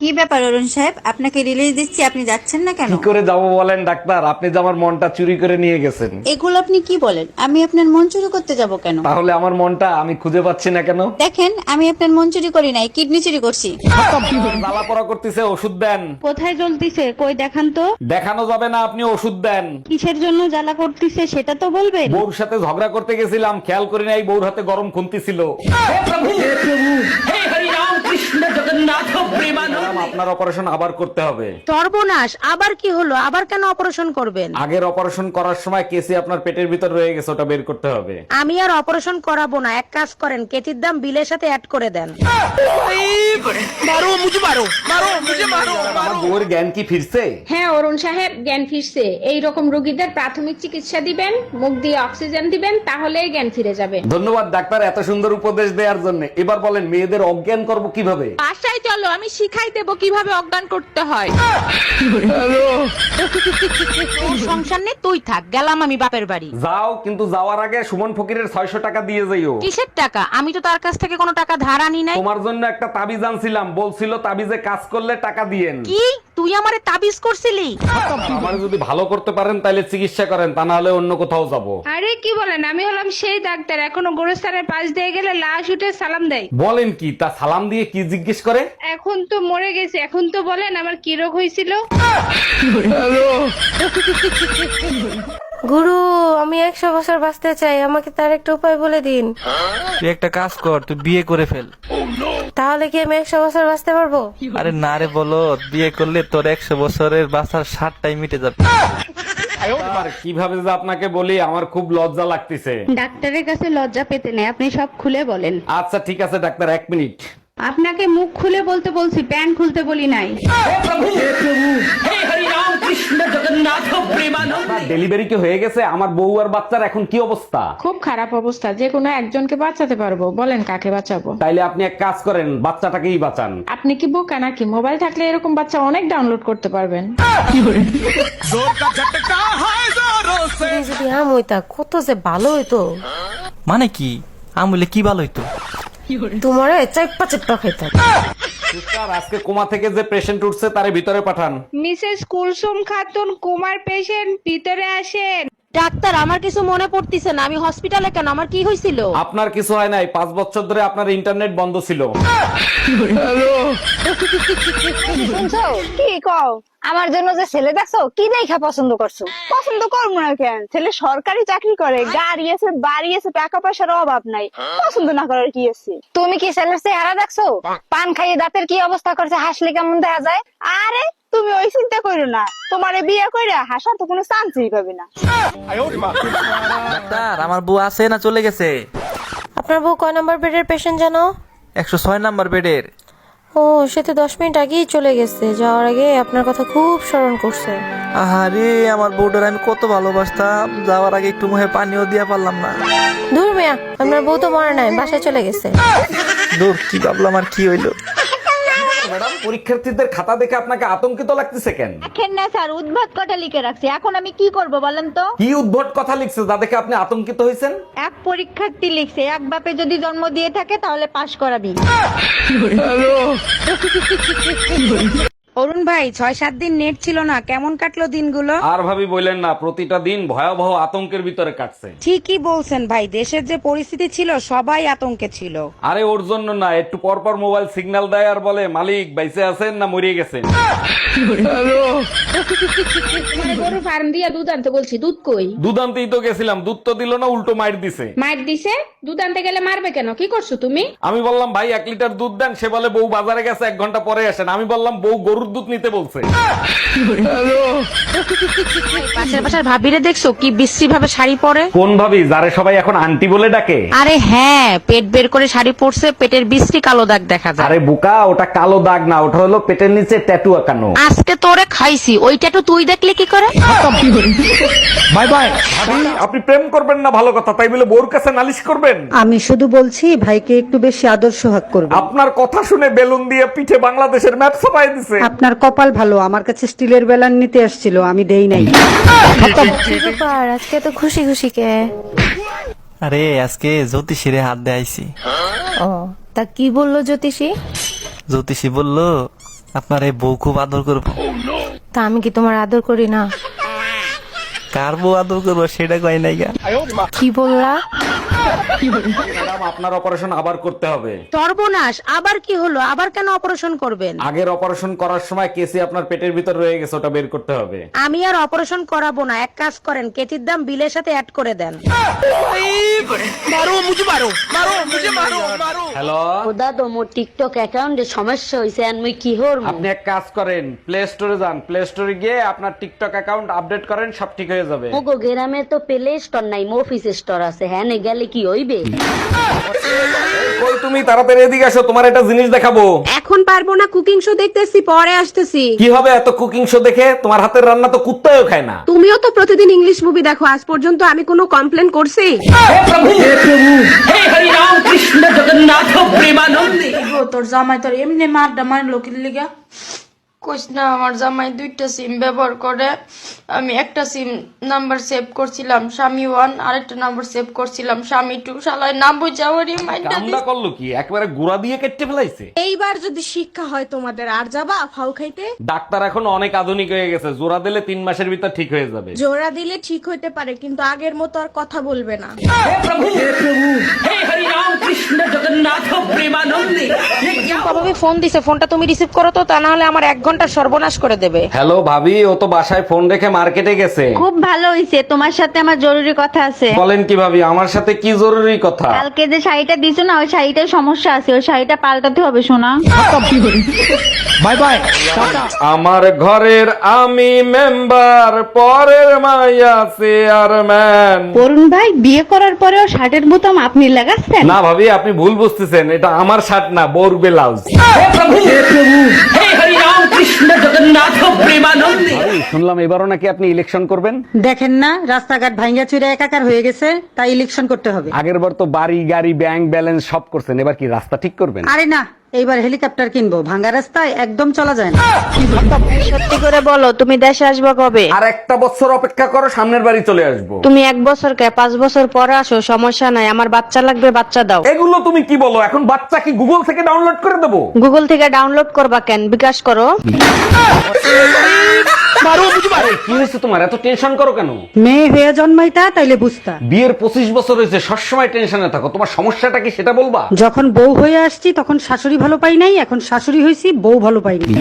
কি ব্যাপার অরুণ সাহেব? আপনাকে রিলিজ দিচ্ছি আপনি যাচ্ছেন না কেন? কি করে যাব বলেন ডাক্তার? আপনি যে আমার মনটা চুরি করে নিয়ে গেছেন। এগুলো আপনি কি বলেন? আমি আপনার মন চুরি করতে যাব কেন? তাহলে আমার মনটা আমি খুঁজে পাচ্ছি না কেন? দেখেন আমি আপনার মন চুরি করি নাই কিডনি চুরি করছি। জ্বালা পড়া করতেছে ওষুধ দেন। কোথায় জ্বলতিছে? কই দেখান তো। দেখানো যাবে না আপনি ওষুধ দেন। কিসের জন্য জ্বালা করতিছে সেটা তো বলবেন। বউর সাথে ঝগড়া করতে গেছিলাম খেয়াল করি নাই বউর হাতে গরম খুন্তি ছিল। ম্যাডাম, আপনার অপারেশন আবার করতে হবে। সর্বনাশ আবার কি হলো? আবার কেন অপারেশন করবেন? আগের অপারেশন করার সময় কেসি আপনার পেটের ভিতর রয়ে গেছে ওটা বের করতে হবে। আমি আর অপারেশন করাবো না এক কাজ করেন কেতির দাম বিলের সাথে অ্যাড করে দেন। আমার বউয়ের জ্ঞান কি ফিরছে? হ্যাঁ অরুণ সাহেব জ্ঞান ফিরছে। এই রকম রোগীদের প্রাথমিক চিকিৎসা দিবেন মুখ দিয়ে অক্সিজেন দিবেন তাহলেই জ্ঞান ফিরে যাবে। ধন্যবাদ ডাক্তার এত সুন্দর উপদেশ দেওয়ার জন্য। এবার বলেন মেয়েদের অজ্ঞান করব কীভাবে? বাসায় চলো আমি শিখাই দেবো কীভাবে অজ্ঞান করতে হয়। সংসার নেই তুই থাক গেলাম আমি বাপের বাড়ি। যাও কিন্তু যাওয়ার আগে সুমন ফকিরের ছয়শো টাকা দিয়ে যাইও কিসের টাকা? আমি তো তার কাছ থেকে কোনো টাকা ধার আনি নাই। তোমার জন্য একটা তাবিজ আনছিলাম বলছিল তাবিজে কাজ করলে টাকা দিয়েন। কি? তুই আমারে তাবিজ করছিলি? আমার যদি ভালো করতে পারেন তাহলে চিকিৎসা করেন তা না হলে অন্য কোথাও যাব। আরে কি বলেন? আমি হলাম সেই ডাক্তার। এখনও গোরস্থানের পাশ দিয়ে গেলে লাশ উঠে সালাম দেয়। বলেন কি তা সালাম দিয়ে কি জিজ্ঞেস করে? এখন তো মরে গেছে। এখন তো বলেন আমার কি রোগ হয়েছিল? গুরু আমি একশো বছর বাঁচতে চাই আমাকে তার একটা উপায় বলে দিন। তুই একটা কাজ কর তুই বিয়ে করে ফেল। তাহলে কি আমি একশো বছর বাঁচতে পারব? আরে না রে বলো বিয়ে করলে তোর একশো বছরের বাসার ষাটটাই মিটে যাবে। আর কীভাবে যে আপনাকে বলি আমার খুব লজ্জা লাগতেছে। ডাক্তারের কাছে লজ্জা পেতে নেই আপনি সব খুলে বলেন। আচ্ছা ঠিক আছে ডাক্তার এক মিনিট। আপনাকে মুখ খুলে বলতে বলছি প্যান্ট খুলতে বলি নাই। ডেলিভারি কি হয়ে গেছে? আমার বউ আর বাচ্চার এখন কি অবস্থা? খুব খারাপ অবস্থা। যে কোনো একজনকে বাঁচাতে পারব। বলেন কাকে বাঁচাবো? তাইলে আপনি এক কাজ করেন বাচ্চাটাকেই বাঁচান। আপনি কি বোকা নাকি? মোবাইল থাকলে এরকম বাচ্চা অনেক ডাউনলোড করতে পারবেন। যদি আম হইতা কত যে ভালো হইতো। মানে কি? আমলে কি ভালো হইতো? তোমার চেপ্পা চেপ্পা খাইতাম। সিস্টার আজকে কোমা থেকে যে পেশেন্ট উঠছে, তারে ভিতরে পাঠান। মিসেস কুলসুম খাতুন, কুমার পেশেন্ট ভিতরে আসেন। ডাক্তার আমার কিছু মনে পড়তিছে না। আমি হসপিটালে কেন? আমার কি হয়েছিল আপনার কিছু হয় নাই। পাঁচ বছর ধরে আপনার ইন্টারনেট বন্ধ ছিল। শুনছো? কি কও? আমার জন্য যে ছেলে দেখছ কি দেখা পছন্দ করছ? পছন্দ করব না কেন? ছেলে সরকারি চাকরি করে গাড়ি আছে বাড়ি আছে টাকা পয়সার অভাব নাই। পছন্দ না করার কি আছে? তুমি কি ছেলের চেহারা দেখছ? পান খাইয়ে দাঁতের কি অবস্থা করছে? হাসলে কেমন দেখা যায়? আরে তুমি ওই চিন্তা করো না। তোমারে বিয়ে করে হাসার তো কোনো চান্সই পাবে না। ডাক্তার আমার বউ আছে না চলে গেছে? আপনার বউ কয় নাম্বার বেডের পেশেন্ট জানো? একশো ছয় নাম্বার বেডের। ও সে তো দশ মিনিট আগেই চলে গেছে। যাওয়ার আগে আপনার কথা খুব স্মরণ করছে। আহারে আমার বউটার আমি কত ভালোবাসতাম। যাওয়ার আগে একটু মুখে পানিও দিয়া পারলাম না। দূর মিয়া আপনার বউ তো মরে নাই বাসায় চলে গেছে। দূর কি ভাবলাম আর কি হইল? ম্যাডাম পরীক্ষার্থীদের খাতা দেখে আপনাকে আতঙ্কিত লাগতেছে কেন? দেখেন না স্যার উদ্ভট কটা লিখে রাখছি। এখন আমি কি করব বলেন তো? কি উদ্ভট কথা লিখছে যা দেখে আপনি আতঙ্কিত হয়েছেন? এক পরীক্ষার্থী লিখছে এক বাপে যদি জন্ম দিয়ে থাকে তাহলে পাশ করাবি। অরুণ ভাই ছয় সাত দিন নেট ছিল না কেমন কাটলো দিনগুলো? আর ভাবি বললেন না প্রতিটা দিন ভয়াবহ আতঙ্কের ভিতরে কাটছে। ঠিকই বলছেন ভাই দেশের যে পরিস্থিতি ছিল সবাই আতঙ্কে ছিল। আরে ওর জন্য না একটু পর পর মোবাইল সিগন্যাল দেয় আর বলে মালিক বাইসে আছেন না মরিয়ে গেছেন? মানে গরু ফার্ম দিয়ে দুধ আনতে বলছি দুধ কই? দুধ আনতেই তো গেছিলাম দুধ তো দিল না উল্টো মাইর দিছে। মার দিছে? দুধ আনতে গেলে মারবে কেন? কি করছ তুমি? আমি বললাম ভাই এক লিটার দুধ দেন। সে বলে বউ বাজারে গেছে এক ঘণ্টা পরে আসেন। আমি বললাম বউ গরুর দুধ নিতে বলছে। পাশের পাশের ভাবিরে দেখছ কি বিশ্রী ভাবে শাড়ি পরে? কোন ভাবি? যারে সবাই এখন আন্টি বলে ডাকে। আরে হ্যাঁ পেট বের করে শাড়ি পরছে পেটের বিশ্রী কালো দাগ দেখা যায়। আরে বুকা ওটা কালো দাগ না ওটা হলো পেটের নিচে ট্যাটু আঁকানো। আজকে তোরে খাইছি ওইটা তো তুই দেখলে কি করে? Bye bye. আপনি প্রেম করবেন না ভালো কথা তাই বলে বউর কাছে নালিশ করবেন? আমি শুধু বলছি ভাইকে একটু বেশি আদর্শ সোহাগ করবে আপনার কথা শুনে বেলুন দিয়ে পিঠে বাংলাদেশের ম্যাপ ছাপাই দিছে। আপনার কপাল ভালো আমার কাছে স্টিলের বেলান নিতে আসছিল আমি দেই নাই। কি ব্যাপার আজকে তো খুশি খুশি কে? আরে আজকে জ্যোতিষীরে হাত দিয়ে আইছি। ও তা কি বলল জ্যোতিষী? জ্যোতিষী বলল আপনার এই বউ খুব আদর করব। তা আমি কি তোমার আদর করি না? কার বউ আদর করব সেটা কয় নাই গা। কি বললা? ম্যাডাম আপনার অপারেশন আবার করতে হবে। সর্বনাশ আবার কি হলো? আবার কেন অপারেশন করবেন? আগের অপারেশন করার সময় কেসি আপনার পেটের ভিতর রয়ে গেছে ওটা বের করতে হবে। আমি আর অপারেশন করাবো না এক কাজ করেন কেতির দাম বিলের সাথে অ্যাড করে দেন। হ্যালো দাদা মোর টিকটক অ্যাকাউন্টে সমস্যা হয়েছে আর মুই কি হর আপনি এক কাজ করেন প্লে স্টোরে যান। প্লে স্টোরে গিয়ে আপনার টিকটক অ্যাকাউন্ট আপডেট করেন সব ঠিক হয়ে যাবে। মোগো গ্রামে তো প্লে স্টোর নাই মফিস স্টোর আছে হ্যাঁ নে গেলে কি হইবে? কই তুমি তাড়াতাড়ি এদিকে আসো তোমার একটা জিনিস দেখাবো। এখন পারব না কুকিং শো দেখতেছি পরে আসতেছি। কি হবে এত কুকিং শো দেখে? তোমার হাতের রান্না তো কুত্তাও খায় না। তুমিও তো প্রতিদিন ইংলিশ মুভি দেখো আজ পর্যন্ত আমি কোনো কমপ্লেন করছি? হে প্রভু! হে প্রভু! হে হরি রাম কৃষ্ণ জগন্নাথ প্রেমানন্দ। তোর জামাই তোর এমনি মারটা মারলো কি লিগা না আমার জামাই দুইটা সিম ব্যবহার করে। আমি একটা সিম নাম্বার সেভ করছিলাম স্বামী ওয়ান আরেকটা নাম্বার সেভ করছিলাম স্বামী টু শালায় নাম বুঝাওয়ারই মাইন্ডা কামটা করল কি? একবারে গুড়া দিয়ে কেটে ফেলাইছে। এইবার যদি শিক্ষা হয় তোমাদের আর যাবা ফাউ খাইতে? ডাক্তার এখন অনেক আধুনিক হয়ে গেছে জোড়া দিলে তিন মাসের ভিতর ঠিক হয়ে যাবে। জোড়া দিলে ঠিক হইতে পারে কিন্তু আগের মতো আর কথা বলবে না। বাবাকে ফোন দিছে ফোনটা তুমি রিসিভ করো তো তা না হলে আমার এক ঘণ্টা সর্বনাশ করে দেবে। হ্যালো ভাবি ও তো বাসায় ফোন রেখে মার্কেটে গেছে। খুব ভালো হইছে তোমার সাথে আমার জরুরি কথা আছে। বলেন কি ভাবি আমার সাথে কি জরুরি কথা? কালকে যে শাড়িটা দিছো না ওই শাড়িটার সমস্যা আছে ওই শাড়িটা পাল্টাতে হবে শোনা আমার ঘরের আমি মেম্বার পরের মাইয়া চেয়ারম্যান। অরুণ ভাই বিয়ে করার পরেও শার্টের বোতাম আপনি লাগাচ্ছেন? না ভাবি আপনি ভুল বুঝতেছেন এটা আমার শার্ট না বোর ব্লাউজ। শুনলাম এবারও নাকি আপনি ইলেকশন করবেন? দেখেন না রাস্তাঘাট ভাঙ্গা চুরে একাকার হয়ে গেছে তাই ইলেকশন করতে হবে। আগের বার তো বাড়ি গাড়ি ব্যাংক ব্যালেন্স সব করছেন এবার কি রাস্তা ঠিক করবেন? আরে না এইবার হেলিকপ্টার কিনবো। ভাঙ্গা রাস্তায় একদম চলা যায় না। সত্যি করে বলো তুমি দেশে আসবে কবে? আর একটা বছর অপেক্ষা করো সামনের বাড়ি চলে আসব। তুমি এক বছর কে পাঁচ বছর পরে আসো সমস্যা নাই আমার বাচ্চা লাগবে বাচ্চা দাও। এগুলো তুমি কি বলো এখন বাচ্চা কি গুগল থেকে ডাউনলোড করে দেবো? গুগল থেকে ডাউনলোড করবা কেন? বিকাশ করো। আরে, কি হয়েছে তোমার? এত টেনশন করো কেন? মেয়ে হয়ে জন্মাইতা তাইলে বুঝতা। বিয়ের পঁচিশ বছর হয়েছে সবসময় টেনশনে থাকো। তোমার সমস্যাটা কি সেটা বলবা? যখন বউ হয়ে আসছি তখন শাশুড়ি ভালো পাই নাই এখন শাশুড়ি হয়েছি বউ ভালো পাইনি।